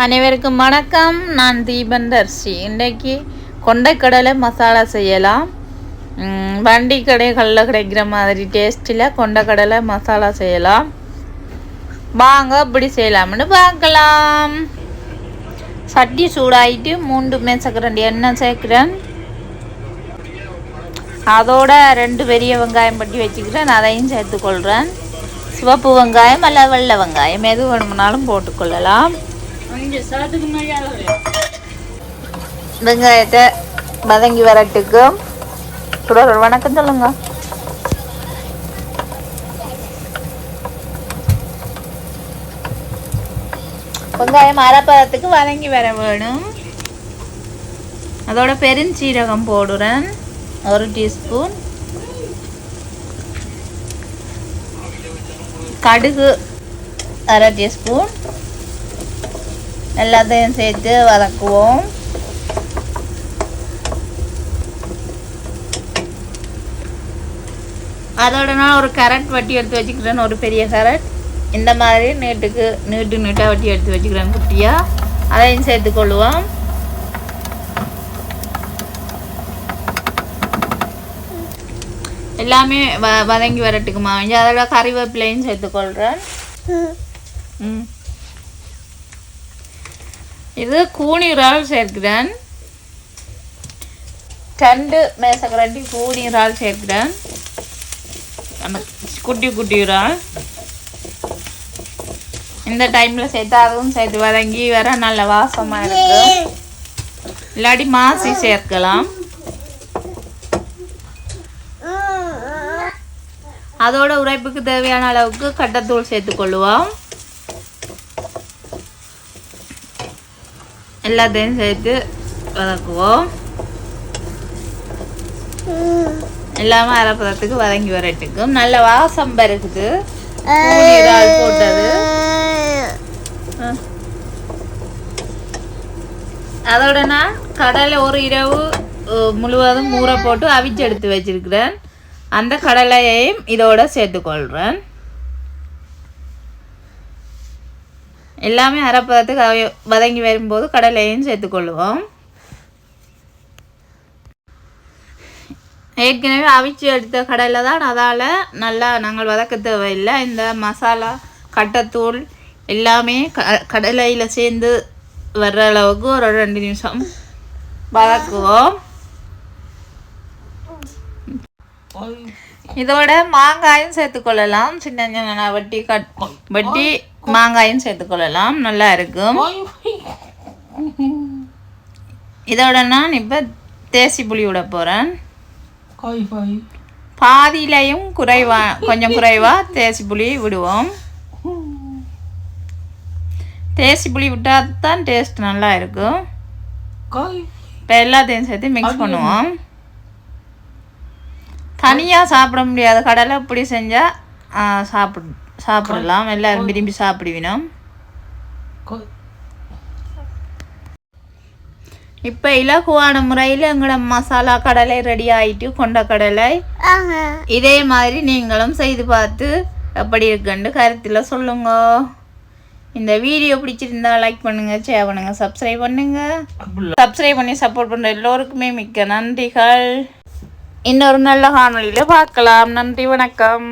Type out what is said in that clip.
அனைவருக்கும் வணக்கம். நான் தீபன் தர்ஷி. இன்றைக்கு கொண்டைக்கடலை மசாலா செய்யலாம். வண்டி கடைகளில் கிடைக்கிற மாதிரி டேஸ்ட்டில் கொண்டைக்கடலை மசாலா செய்யலாம். வாங்க இப்படி செய்யலாம்னு பார்க்கலாம். சட்டி சூடாயிட்டு மூன்று மேசக்கரண்டி எண்ணெய் சேர்க்குறேன். அதோட ரெண்டு பெரிய வெங்காயம் பட்டி வச்சுக்கிறேன். அதையும் சேர்த்துக்கொள்கிறேன் சிவப்பு வெங்காயம் அல்ல வெள்ளை வெங்காயம். எது வேணும்னாலும் போட்டுக்கொள்ளலாம். வெங்காயத்தை வதங்கி வரட்டுக்கு. சுடர் வணக்கம் சொல்லுங்க. வெங்காயம் அரைப்பதத்துக்கு வதங்கி வர வேணும். அதோட பெருஞ்சீரகம் போடுறேன். ஒரு டீஸ்பூன். கடுகு அரை டீஸ்பூன். எல்லாத்தையும் சேர்த்து வதக்குவோம். அதோட நான் ஒரு கரண்ட் வட்டி எடுத்து வச்சுக்கிறேன். ஒரு பெரிய கரண்ட் இந்த மாதிரி நீட்டுக்கு நீட்டு நீட்டாக வட்டி எடுத்து வச்சுக்கிறேன் குட்டியாக அதையும் சேர்த்துக்கொள்ளுவோம் எல்லாமே வதங்கி வரட்டுக்குமா. அதோட கறிவேப்பிலையும் சேர்த்துக்கொள்கிறேன் ம். இது கூனி இறால் சேர்க்கிறேன் ரெண்டு மேசக்கரண்டி கூனி இறால் சேர்க்கிறேன் நம்ம குட்டி குட்டி இறால் இந்த டைமில் சேர்த்து அதுவும் சேர்த்து வதங்கி வர நல்ல வாசமாக இருக்கும். இல்லாட்டி மாசி சேர்க்கலாம். அதோட உரைப்புக்கு தேவையான அளவுக்கு கட்டத்தூள் சேர்த்துக்கொள்ளுவோம் எல்லாத்தையும் சேர்த்து வதக்குவோம். எல்லாமே அரைப்பதத்துக்கு வதங்கி வரட்டுக்கும் நல்ல வாசம் பருக்குது போட்டது. அதோட நான் கடலை ஒரு இரவு முழுவதும் ஊற போட்டு அவிச்சு எடுத்து வச்சிருக்கிறேன். அந்த கடலையையும் இதோட சேர்த்துக்கொள்கிறேன் எல்லாமே அரைப்பதத்துக்கு அவி- வதங்கி வரும்போது கடலையும் சேர்த்துக்கொள்ளுவோம் ஏற்கனவே அவிச்சு எடுத்த கடலை தான் அதால் நல்லா நாங்கள் வதக்க தேவையில்லை. இந்த மசாலா கட்டத்தூள் எல்லாமே க கடலையில் சேர்ந்து வர்ற அளவுக்கு ஒரு ரெண்டு நிமிஷம் வதக்குவோம். இதோட மாங்காயும் சேர்த்துக்கொள்ளலாம். சின்ன சின்ன வட்டி கட் வட்டி மாங்காயும் சேர்த்துக்கொள்ளலாம் நல்லா இருக்கும். இதோட நான் இப்போ தேசி புளி விட போகிறேன் பாதியிலையும் குறைவா கொஞ்சம் குறைவா தேசி புளி விடுவோம். தேசி புளி விட்டால் தான் டேஸ்ட் நல்லா இருக்கும். இப்போ எல்லாத்தையும் சேர்த்து மிக்ஸ் பண்ணுவோம். தனியாக சாப்பிட முடியாத. கடலை இப்படி செஞ்சால் சாப்பிடு சாப்பிடலாம். எல்லாரும் விரும்பி சாப்பிடுவினோம். இப்போ இலகுவான முறையில் எங்களோட மசாலா கடலை ரெடி ஆயிட்டு கொண்ட கடலை. இதே மாதிரி நீங்களும் செய்து பார்த்து எப்படி இருக்குன்னு கருத்தில் சொல்லுங்க. இந்த வீடியோ பிடிச்சிருந்தா லைக் பண்ணுங்க ஷேர் பண்ணுங்க சப்ஸ்கிரைப் பண்ணுங்க. சப்ஸ்கிரைப் பண்ணி சப்போர்ட் பண்ணுற எல்லோருக்குமே மிக்க நன்றிகள். இன்னொரு நல்ல காணொளியில் பார்க்கலாம். நன்றி வணக்கம்.